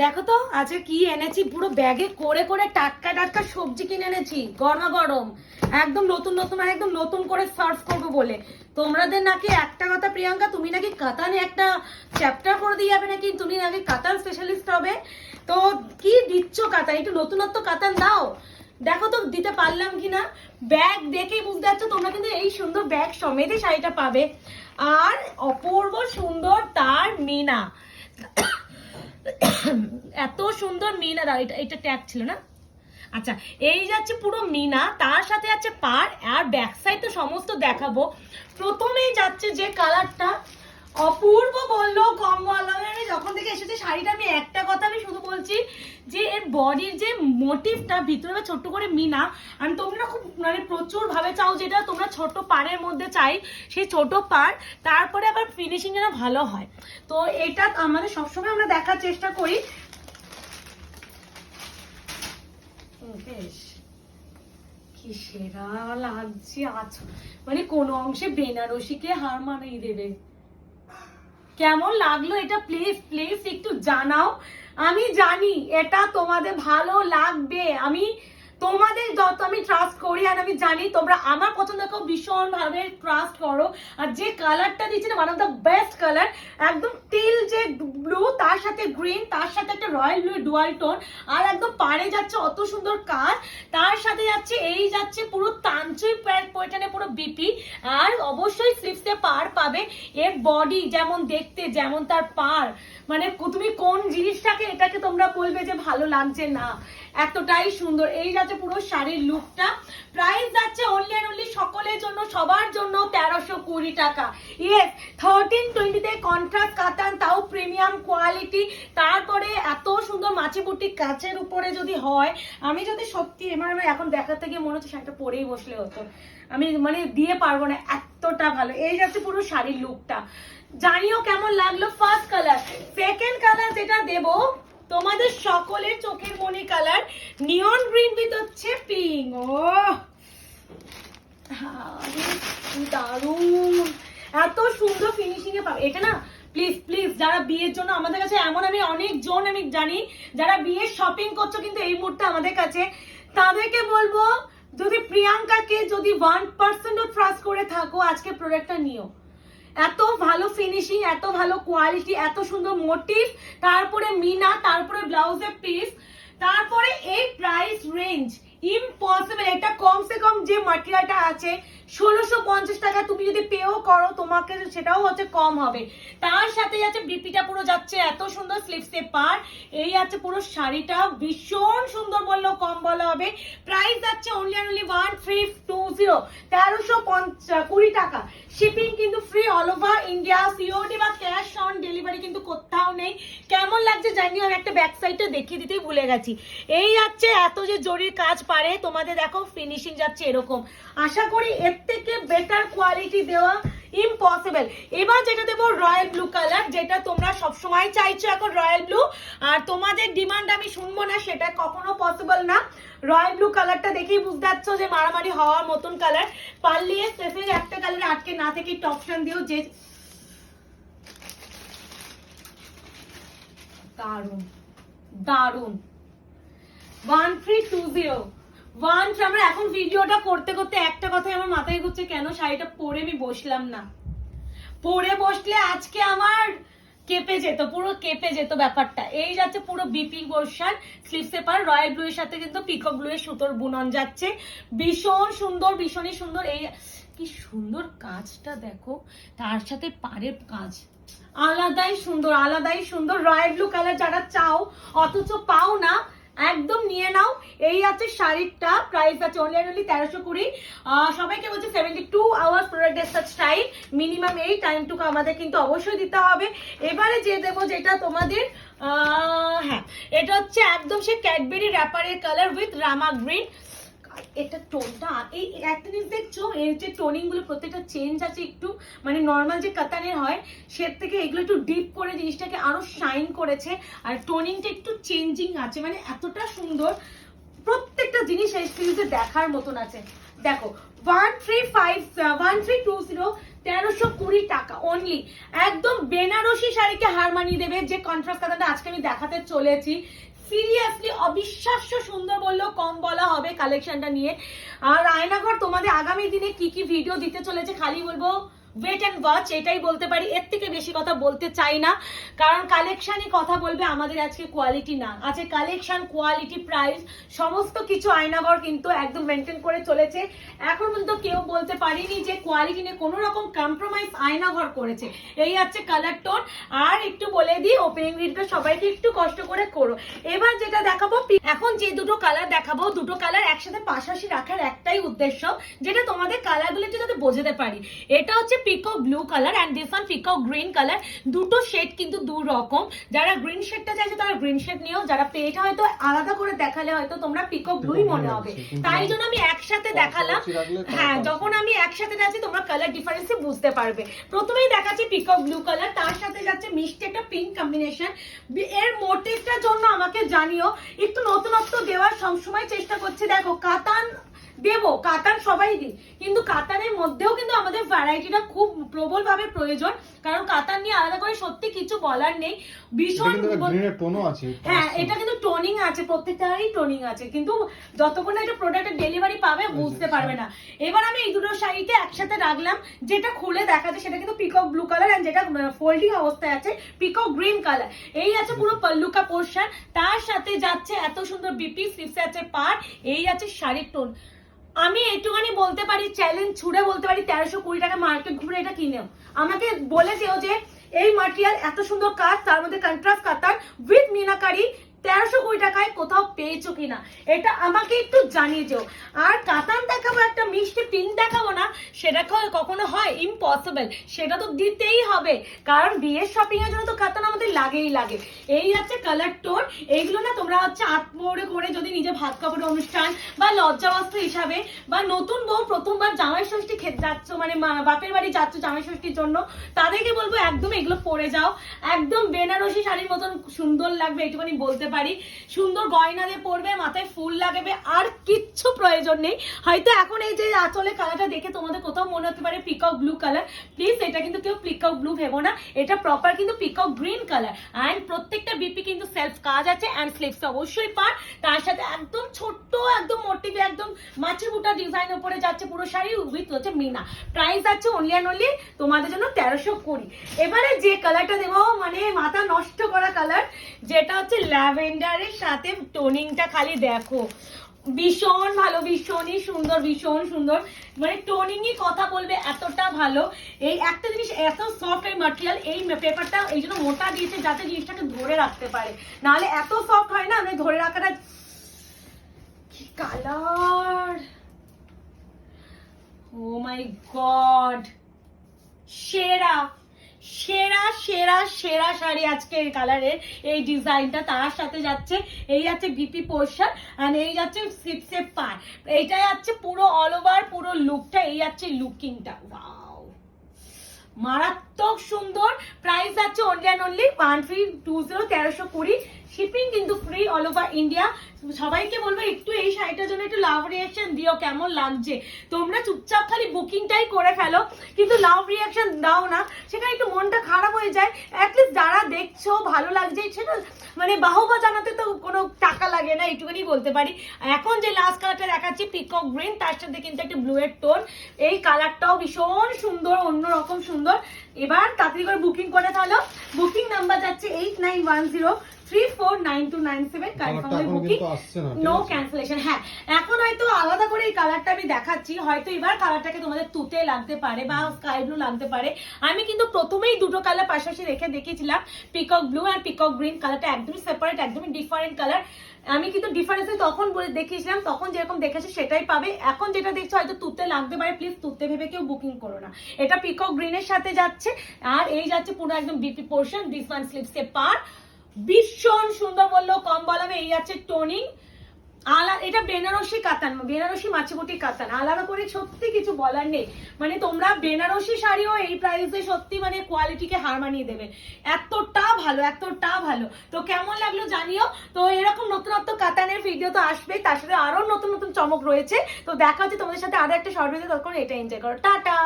দেখো তো, আজকে কি এনেছি? পুরো ব্যাগে করে করে টাটকা টাটকা সবজি কিনে এনেছি, গরমা গরম। একদম নতুন নতুন আর একদম নতুন করে সার্ভ করব বলে। তোমাদের নাকি একটা কথা, প্রিয়াঙ্কা, তুমি নাকি কাতানে একটা চ্যাপ্টার করে দিয়ে যাবে নাকি? তুমি নাকি কাতান স্পেশালিস্ট হবে? তো কি দিচ্ছ কাতান? একটু নতুনত্ব কাতান দাও। দেখো তো, দিতে পারলাম কিনা? ব্যাগ দেখেই বুঝতে পারছ, তোমরা কিন্তু এই সুন্দর ব্যাগ সমেতই শাড়িটা পাবে। আর অপূর্ব সুন্দর তার মিনা। এত সুন্দর মিনা দাও এটা এটা ট্যাগ ছিল না? আচ্ছা এই যাচ্ছে পুরো মিনা, তার সাথে আছে পার, আর ব্যাক সাইড তো সমস্ত দেখাবো। প্রথমেই যাচ্ছে যে কালারটা অপূর্ব বলল কম বলারে যখন থেকে এসেছে শাড়িটা, আমি একটা কথা আমি শুধু বলছি যে, এর বডির যে মোটিভটা ভিতরে ছোট্ট করে মিনা আমি তোমরা খুব মানে প্রচুর ভাবে চাও যেটা তোমরা ছোট পাড়ের মধ্যে চাই, সেই ছোট পাড়, তারপরে আবার ফিনিশিং যেন ভালো হয়। তো এটা আমাদের সবসময় আমরা দেখার চেষ্টা করি। বেশ সেরা লাগছে আজ। মানে কোন অংশে বেনারসিকে হার মানিয়ে দেবে। কেমন লাগল এটা? প্লিজ প্লিজ একটু জানাও। আমি জানি এটা তোমাদের ভালো লাগবে। আমি তোমাদের যত আমি ট্রাস্ট করি আর আমি জানি তোমরা আমার পছন্দকেও ভীষণ ভাবে ট্রাস্ট করো, আর যে কালারটা দিচ্ছে না one of the best colour একদম তিল যে ব্লু তার সাথে গ্রিন তার সাথে একটা রয়্যাল ব্লু ডুয়াল টোন আর একদম পাড়ে যাচ্ছে অত সুন্দর কাজ, তার সাথে যাচ্ছে, এই যাচ্ছে পুরো তাঞ্চুই প্যান্ট পয়টানে পুরো বিপি আর অবশ্যই স্লিপসে পার পাবে, এর বডি যেমন দেখতে, যেমন তার পার মানে তুমি কোন জিনিসটাকে, এটাকে তোমরা বলবে যে ভালো লাগছে না। এতটাই সুন্দর। এই যাচ্ছে পুরো শাড়ির লুকটা প্রাইস যাচ্ছে অনলি অ্যান্ড অনলি সকলের জন্য, সবার জন্য তেরোশো কুড়ি টাকা। ইয়েস থার্টিন টোয়েন্টিতে কন্ট্রাস্ট কাতান, তাও প্রিমিয়াম কোয়ালিটি তারপরে এত সুন্দর মাছি বুটি কাচের উপরে যদি হয়, আমি যদি সত্যি এবার আমি এখন দেখাতে গিয়ে মনে হচ্ছে শাড়িটা পরেই বসলে হতো। আমি মানে দিয়ে পারব না, এতটা ভালো। এই যাচ্ছে পুরো শাড়ির লুকটা জানিও কেমন লাগল? ফার্স্ট কালার সেকেন্ড কালার যেটা দেবো তোমাদের সকলের চোখের মনি কালার নিয়ন গ্রিন উইথ হচ্ছে পিঙ্ক ও দারুণ। এত সুন্দর ফিনিশিং এ পাবে। এটা না প্লিজ প্লিজ যারা বিয়ের জন্য আমাদের কাছে, এমন আমি অনেক জন আমি জানি, যারা বিয়ের শপিং করছ কিন্তু এই মুহূর্তে আমাদের কাছে, তাদেরকে বলব, যদি প্রিয়াঙ্কাকে যদি ওয়ান পার্সেন্টও ট্রাস্ট করে থাকো, আজকে প্রোডাক্টটা নিও। এত ভালো ফিনিশিং এত ভালো কোয়ালিটি এত সুন্দর মোটিভ তারপরে মিনা, তারপরে ব্লাউজের পিস তারপরে এই প্রাইস রেঞ্জ ইম্পসিবল এটা কমসে কম যে মাটেরিয়ালটা আছে, ষোলোশো পঞ্চাশ টাকা তুমি যদি পেও করো, তোমাকে সেটাও হচ্ছে কম হবে। তার সাথে যাচ্ছে বিপিটা পুরো যাচ্ছে, এত সুন্দর স্লিপসে পার এই আছে পুরো শাড়িটা, ভীষণ সুন্দর বললেও কম বলা হবে। প্রাইস যাচ্ছে only only one three two zero, তেরোশো কুড়ি টাকা। শিপিং কিন্তু free all over India COD বা ক্যাশ অন ডেলিভারি কিন্তু কোথাও নেই। কেমন লাগছে জানি আমি একটা ব্যাক সাইডটা দেখিয়ে দিতেই ভুলে গেছি। এই যাচ্ছে এত যে জরির কাজ পারে, তোমাদের দেখো ফিনিশিং যাচ্ছে এরকম। আশা করি এর থেকে বেটার কোয়ালিটি দেওয়া ইম্পসিবল এবার যেটা দেবো রয়্যাল ব্লু কালার, যেটা তোমরা সবসময় চাইছো এখন রয়্যাল ব্লু। আর তোমাদের ডিমান্ড আমি শুনব না, সেটা কখনো পসিবল না। রয়্যাল ব্লু কালারটা দেখেই বুঝতে পারছ যে মারামারি হওয়ার মতন কালার। পারলে স্পেসিফিক একটা কালার আটকে না থেকে টপশন দিও যে দারুণ দারুণ one three two zero one আমরা এখন ভিডিওটা করতে করতে একটা কথাই আমার মাথায় ঘুরছে, কেন শাড়িটা পরে আমি বসলাম না? পরে বসলে আজকে আমার কেঁপে যেত, পুরো কেঁপে যেত ব্যাপারটা। এই যাচ্ছে পুরো BP portion slip paper royal blue এর সাথে কিন্তু পিকক ব্লু এর সুতোর বুনন যাচ্ছে। ভীষণ সুন্দর, ভীষণই সুন্দর। এই কি সুন্দর কাজটা দেখো, তার সাথে পাড়ের কাজ। আলাদাই সুন্দর আলাদাই সুন্দর। রয়্যাল ব্লু কালার যারা চাও, অথচ পাও না একদম নিয়ে নাও। এই আছে শাড়িটা প্রাইস আছে অনলি অনলি তেরোশো কুড়ি। সবাইকে বলছি seventy two hours product such time minimum এই টাইমটুকু আমাদের কিন্তু অবশ্যই দিতে হবে। এবারে যে দেবো যেটা তোমাদের হ্যাঁ এটা হচ্ছে একদম সে ক্যাডবেরি র্যাপারের কালার উইথ রামা গ্রিন এটা টোনটা এই একটা জিনিস দেখছ? এর যে টোনিংগুলো প্রত্যেকটা চেঞ্জ আছে একটু মানে নর্মাল যে কাতানের হয় সে থেকে এগুলো একটু ডিপ করে জিনিসটাকে আরও শাইন করেছে, আর টোনিংটা একটু চেঞ্জিং আছে মানে এতটা সুন্দর। প্রত্যেকটা জিনিস এই সিরিজে দেখার মতন আছে। দেখো one three five one three two zero তেরোশো কুড়ি টাকা অনলি একদম বেনারসি শাড়িকে হার মানিয়ে দেবে, যে কন্ট্রাস্ট কালারটা আজকে আমি দেখাতে চলেছি। সিরিয়াসলি অবিশ্বাস্য সুন্দর বললেও কম বলা হবে কালেকশনটা নিয়ে। আর আয়নাঘর তোমাদের আগামী দিনে কি কি ভিডিও দিতে চলেছে খালি বলব? ওয়েট অ্যান্ড ওয়াচ এটাই বলতে পারি। এর থেকে বেশি কথা বলতে চাই না। কারণ কালেকশনই কথা বলবে, আমাদের আজকে কোয়ালিটি না। আছে কালেকশন কোয়ালিটি প্রাইস সমস্ত কিছু আয়নাঘর কিন্তু একদম মেনটেন করে চলেছে। এখন পর্যন্ত কেউ বলতে পারিনি যে কোয়ালিটি নিয়ে কোনো রকম কম্প্রোমাইজ আয়নাঘর করেছে। এই হচ্ছে কালার টোন আর একটু বলে দিই ওপেনিং ভিডিওটা সবাইকে একটু কষ্ট করে করো। এবার যেটা দেখাবো এখন যে দুটো কালার দেখাবো, দুটো কালার একসাথে পাশাপাশি রাখার একটাই উদ্দেশ্য, যেটা তোমাদের কালারগুলো একটু যাতে বোঝাতে পারি। এটা হচ্ছে pico blue colour and this one pico green colour দুটো শেড কিন্তু দু রকম যারা গ্রিন শেডটা চাইছে তারা গ্রিন শেড নিও যারা পেটা হয়তো আলাদা করে দেখালে হয়তো তোমরা পিকো ব্লুই মনে হবে। তাই জন্য আমি একসাথে দেখালাম। হ্যাঁ যখন আমি একসাথে যাচ্ছি তোমরা কালার ডিফারেন্স বুঝতে পারবে। প্রথমেই দেখাচ্ছি পিকক ব্লু কালার তার সাথে যাচ্ছে মিষ্টি একটা পিঙ্ক কম্বিনেশন এর মোটিভটার জন্য আমাকে জানিও একটু নতুনত্ব দেওয়ার সবসময় চেষ্টা করছি। দেখো কাতান দেবো কাতান সবাই দিই কিন্তু কাতানের মধ্যেও কিন্তু আমাদের ভ্যারাইটিটা খুব প্রবলভাবে প্রয়োজন। কারণ কাতান নিয়ে আলাদা করে সত্যি কিছু বলার নেই। ভীষণ হ্যাঁ এটা কিন্তু টোনিং আছে প্রত্যেকটারই টোনিং আছে। কিন্তু যতক্ষণ না এটা প্রোডাক্টের ডেলিভারি পাবে বুঝতে পারবে না। এবার আমি এই দুটো শাড়িকে একসাথে রাখলাম। যেটা খুলে দেখাচ্ছে সেটা কিন্তু পিকক ব্লু কালার এন্ড যেটা ফোল্ডিং অবস্থায় আছে পিকক গ্রিন কালার এই আছে পুরো পল্লুকা পোর্শন তার সাথে যাচ্ছে এত সুন্দর বিপি স্লিপসে আছে পার এই আছে শাড়ির টোন আমি একটুখানি বলতে পারি চ্যালেঞ্জ ছুড়ে বলতে পারি, তেরোশো কুড়ি টাকা মার্কেট ঘুরে এটা কিনেও। আমাকে বলেছেও যে, এই মাটেরিয়াল এত সুন্দর কাজ, তার মধ্যে কন্ট্রাস্ট কাতার উইথ মিনাকারি, তেরোশো কুড়ি টাকায় কোথাও পেয়েছ কিনা? এটা আমাকে একটু জানিয়ে যেও। আর কাতান দেখাবো মিষ্টি পিঙ্ক দেখাবো না, সেটা কখনো হয়? ইম্পসিবল সেটা তো দিতেই হবে। কারণ বিয়ের শপিং এর জন্য তো কাতান আমাদের লাগেই লাগে। এই হচ্ছে কালার টোন এইগুলো না তোমরা হচ্ছে আত্মরে করে যদি নিজে ভাত কাপড়ের অনুষ্ঠান বা লজ্জাবস্ত্র হিসাবে বা নতুন বউ প্রথমবার জামাই ষষ্ঠী খেতে যাচ্ছ মানে বাপের বাড়ি যাচ্ছ জামাই ষষ্ঠীর জন্য, তাদেরকে বলব একদম এগুলো পরে যাও। একদম বেনারসি শাড়ির মতন সুন্দর লাগবে একটুখানি বলতে পারি। সুন্দর গয়না দিয়ে পরবে, মাথায় ফুল লাগাবে, আর কিচ্ছু প্রয়োজন নেই। হয়তো এখন এই যে আঁচলে কালারটা দেখে তোমাদের কোথাও মনে হতে পারে পিকক ব্লু কালার প্লিজ এটা কিন্তু কেউ পিকক ব্লু ভেবো না। এটা প্রপার কিন্তু পিকক গ্রিন কালার অ্যান্ড প্রত্যেকটা বিপি কিন্তু সেলফ কাজ আছে অ্যান্ড স্লিপস অবশ্যই পার। তার সাথে একদম ছোট্ট, একদম মোটিভে একদম মাছের বুটা ডিজাইন উপরে যাচ্ছে পুরো শাড়ি উইথ হচ্ছে মিনা। প্রাইস আছে অনলি অ্যান্ড অনলি তোমাদের জন্য তেরোশো কুড়ি। এবারে যে কালারটা দেবো মানে মাথা নষ্ট করা কালার যেটা হচ্ছে ল্যাভেন্ডারের সাথে টোনিংটা খালি দেখো। ভীষণ ভালো, ভীষণই সুন্দর, ভীষণ সুন্দর। মানে টোনিংই কথা বলবে এতটা ভালো। এই একটা জিনিস এত সফট এই মাটেরিয়াল এই পেপারটা এই জন্য মোটা দিয়েছে যাতে জিনিসটাকে ধরে রাখতে পারে। নাহলে এত সফট হয় না মানে ধরে রাখাটা কি কালার ও মাই গড সেরা! সেরা সেরা সেরা শাড়ি আজকে এই কালারের এই ডিজাইনটা তার সাথে যাচ্ছে। এই যাচ্ছে বিপি পোর্শন আর এই যাচ্ছে সিপসে পার এইটা যাচ্ছে পুরো অল ওভার পুরো লুকটা এই যাচ্ছে লুকিংটা ওয়াও মারাত্মক সুন্দর। প্রাইস আছে only and only one three two zero তেরোশো কুড়ি। শিপিং কিন্তু ফ্রি অল ওভার ইন্ডিয়া সবাইকে বলব, একটু এই শাড়িটার জন্য একটু লাভ রিয়াকশন দিও, কেমন লাগছে? তোমরা চুপচাপ খালি বুকিংটাই করে ফেলো, কিন্তু লাভ রিয়াকশন দাও না। সেখানে একটু মনটা খারাপ হয়ে যায়। অ্যাটলিস্ট যারা দেখছ, ভালো লাগছে, সেটা মানে বাহবা জানাতে তো কোনো টাকা লাগে না, এইটুকুনি বলতে পারি। এখন যে লাস্ট কালারটা দেখাচ্ছি পিকক গ্রিন তার সাথে কিন্তু একটা ব্লু এর টোন এই কালারটাও ভীষণ সুন্দর, অন্যরকম সুন্দর। এবার তাড়াতাড়ি করে বুকিং করে ফেলো বুকিং নাম্বার যাচ্ছে এইট নাইন ওয়ান জিরো না, ক্যান্সেলেশন হ্যাঁ। এখন হয়তো আলাদা করে এই কালারটা আমি দেখাচ্ছি হয়তো এবার কালারটাকে তোমাদের তুতে লাগতে পারে বা স্কাই ব্লু লাগতে পারে। আমি কিন্তু প্রথমেই দুটো কালার পাশাপাশি রেখে দেখিয়েছিলাম পিকক ব্লু আর পিকক গ্রিন কালারটা একদমই সেপারেট একদমই ডিফারেন্ট কালার আমি কিন্তু ডিফারেন্স তখন বলে দেখিয়েছিলাম তখন যেরকম দেখেছি সেটাই পাবে। এখন যেটা দেখছ হয়তো তুতে লাগতে পারে প্লিজ তুতে ভেবে কেউ বুকিং করো না। এটা পিকক গ্রিনের সাথে যাচ্ছে আর এই যাচ্ছে পুরো একদম বিপি পোর্শন দিস ওয়ান স্লিপসে পার ভীষণ সুন্দর বলল, কম বলাবে এই যাচ্ছে টোনিং। আলা, এটা বেনারসি কাতান, বেনারসি মাছিবুটি কাতান। আলাদা করে সত্যি কিছু বলার নেই। মানে তোমরা বেনারসি শাড়িও এই প্রাইসে সত্যি মানে কোয়ালিটিকে হার মানিয়ে দেবে। এতটা ভালো এতটা ভালো। তো কেমন লাগল জানিও? তো এরকম নতুনত্ব কাতানের ভিডিও তো আসবেই, তার সাথে আরও নতুন নতুন চমক রয়েছে। তো দেখা হচ্ছে তোমাদের সাথে আরও একটা শর্ট ভিডিও তখন এটা এনজয় করো। টাটা!